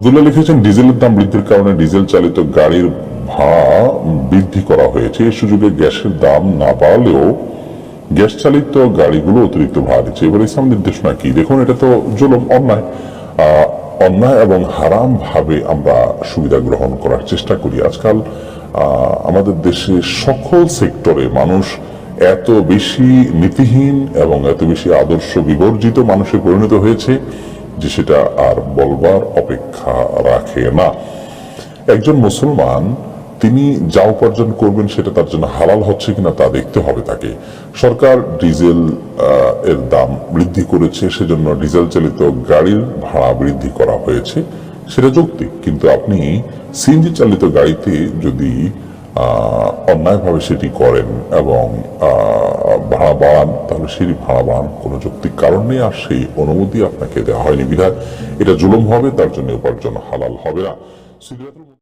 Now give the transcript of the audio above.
আব্দুল্লাহ লিখেছেন, ডিজেলের দাম বৃদ্ধির কারণে ডিজেল চালিত গাড়ির ভাড়া বৃদ্ধি করা হয়েছে। এই সুযোগে গ্যাসের দাম না বাড়লেও গ্যাস চালিত গাড়িগুলো অতিরিক্ত ভাড়া দিচ্ছে। এবার ইসলাম নির্দেশনা কি? দেখুন, এটা তো জুলুম, অন্যায়। অন্যায় এবং হারাম ভাবে আমরা সুবিধা গ্রহণ করার চেষ্টা করি। আজকাল আমাদের দেশে সকল সেক্টরে মানুষ এত বেশি নীতিহীন এবং এত বেশি আদর্শ বিবর্জিত মানুষে পরিণত হয়েছে। যে সেটা আর বলবার অপেক্ষা রাখে না। একজন মুসলমান, তিনি যা উপার্জন করবেন সেটা তার জন্য হালাল হচ্ছে কিনা তা দেখতে হবে তাকে। সরকার ডিজেল এর দাম বৃদ্ধি করেছে, সেজন্য ডিজেল চালিত গাড়ির ভাড়া বৃদ্ধি করা হয়েছে। সেটা যৌক্তিক, কিন্তু আপনি সিএনজি চালিত গাড়িতে যদি অন্যায়ভাবে সেটি করেন এবং ভাড়া বাড়ান তাহলে সেই ভাড়া বাড়ান কোনো যৌক্তিক কারণ নেই, আর সেই অনুমতি আপনাকে দেওয়া হয়নি বিধায়। এটা জুলুম হবে, তার জন্য উপার্জন হালাল হবে না।